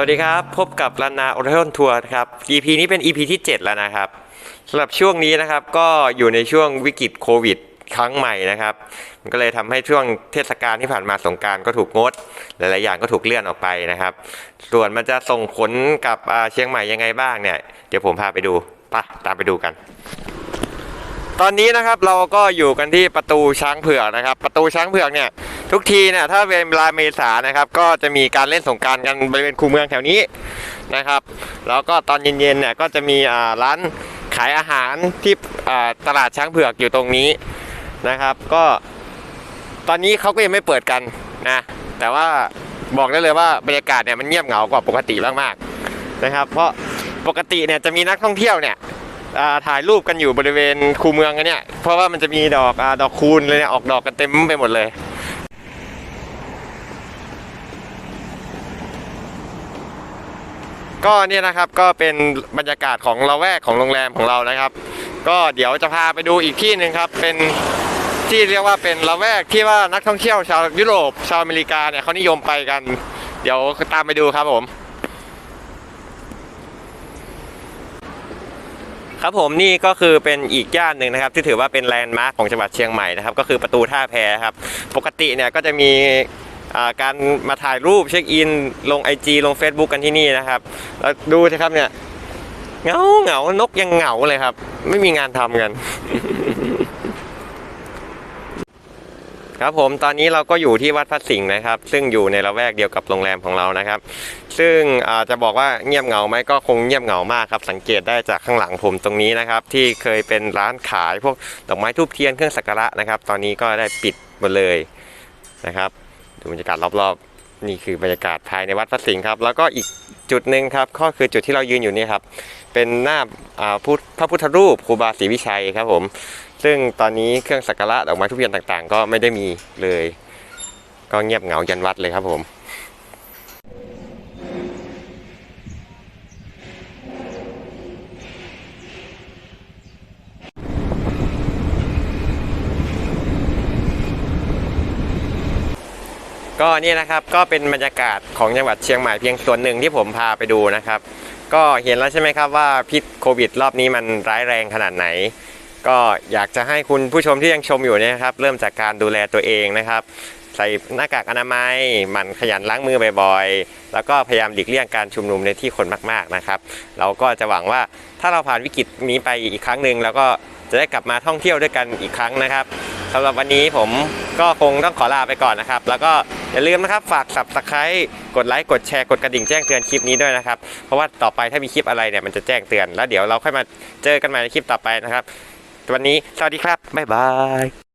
วัสดีครับ พบกับลานาโอเทนทัวร์ครับ EP นี้เป็น EP ที่ 7 แล้วนะครับสำหรับช่วงนี้นะครับก็อยู่ในช่วงวิกฤตโควิด ครั้งใหม่นะครับ มันก็เลยทำให้ช่วงเทศกาลที่ผ่านมาสงการก็ถูกงด หลาย ๆ อย่างก็ถูกเลื่อนออกไปนะครับ ส่วนมันจะส่งผลกับเชียงใหม่ยังไงบ้างเนี่ย เดี๋ยวผมพาไปดูไปะตามไปดูกัน ตอนนี้นะครับเราก็อยู่กันที่ประตูช้างเผือกนะครับ ประตูช้างเผือกเนี่ย ทุกทีเนี่ยถ้าเป็นเวลาเมษานะครับ ก็จะมีการเล่นสงการกันบริเวณคูเมืองแถวนี้นะครับ แล้วก็ตอนเย็นๆเนี่ยก็จะมีร้านขายอาหารที่ตลาดช้างเผือกอยู่ตรงนี้นะครับ ก็ตอนนี้เขาก็ยังไม่เปิดกันนะแต่ว่าบอกได้เลยว่าบรรยากาศเนี่ยมันเงียบเหงากว่าปกติมากๆนะครับ เพราะปกติเนี่ยจะมีนักท่องเที่ยวเนี่ยถ่ายรูปกันอยู่บริเวณคูเมืองกันเนี่ยเพราะว่ามันจะมีดอกอดอกคูณเลยเนี่ยออกดอกกันเต็มไปหมดเลย ก็เนี่ยนะครับก็เป็นบรรยากาศของละแวกของโรงแรมของเรานะครับ ก็เดี๋ยวจะพาไปดูอีกที่หนึ่งครับ เป็นที่เรียกว่าเป็นละแวกที่ว่านักท่องเที่ยวชาวยุโรปชาวอเมริกาเนี่ยเขานิยมไปกัน เดี๋ยวตามไปดูครับผมครับผมนี่ก็คือเป็นอีกย่านหนึ่งนะครับที่ถือว่าเป็นแลนด์มาร์คของจังหวัดเชียงใหม่นะครับก็คือประตูท่าแพครับ ปกติเนี่ยก็จะมี การมาถ่ายรูปเช็คอิน ลง IG ลง Facebook กันที่นี่นะครับแล้วดูสิครับเนี่ยเงาเงานกยังเหงาเลยครับ ไม่มีงานทำกัน ครับผมตอนนี้เราก็อยู่ที่วัดพระสิงห์นะครับ ซึ่งอยู่ในละแวกเดียวกับโรงแรมของเรานะครับ ซึ่งจะบอกว่าเงียบเหงาไหมก็คงเงียบเหงามากครับสังเกตได้จากข้างหลังผมตรงนี้นะครับ ที่เคยเป็นร้านขายพวกดอกไม้ทูบเทียนเครื่องสักการะนะครับ ตอนนี้ก็ได้ปิดหมดเลยนะครับ ดูบรรยากาศรอบๆ นี่คือบรรยากาศภายในวัดพระสิงห์ครับ แล้วก็อีกจุดหนึ่งครับก็คือจุดที่เรายืนอยู่นี่ครับ เป็นหน้าพุทธพระพุทธรูปครูบาศรีวิชัยครับผม ซึ่งตอนนี้เครื่องสักการะดอกไม้ทุกเทียนต่างๆ ก็ไม่ได้มีเลย ก็เงียบเหงายันวัดเลยครับผม ก็นี่นะครับก็เป็นบรรยากาศของจังหวัดเชียงใหม่เพียงส่วนหนึ่งที่ผมพาไปดูนะครับ ก็เห็นแล้วใช่ไหมครับว่าพิษโควิด รอบนี้มันร้ายแรงขนาดไหน ก็อยากจะให้คุณผู้ชมที่ยังชมอยู่เนี่ยนะครับ เริ่มจากการดูแลตัวเองนะครับ ใส่หน้ากากอนามัยหมั่นขยันล้างมือบ่อยๆ แล้วก็พยายามหลีกเลี่ยงการชุมนุมในที่คนมากๆนะครับ เราก็จะหวังว่าถ้าเราผ่านวิกฤตนี้ไปอีกครั้งหนึ่งแล้วก็จะได้กลับมาท่องเที่ยวด้วยกันอีกครั้งนะครับสำหรับวันนี้ผมก็คงต้องขอลาไปก่อนนะครับ แล้วก็ อย่าลืมนะครับฝากสับสไคร้กดไลค์กดแชร์กดกระดิ่งแจ้งเตือนคลิปนี้ด้วยนะครับ เพราะว่าต่อไปถ้ามีคลิปอะไรเนี่ยมันจะแจ้งเตือน แล้วเดี๋ยวเราค่อยมาเจอกันใหม่ในคลิปต่อไปนะครับวันนี้สวัสดีครับบ๊ายบาย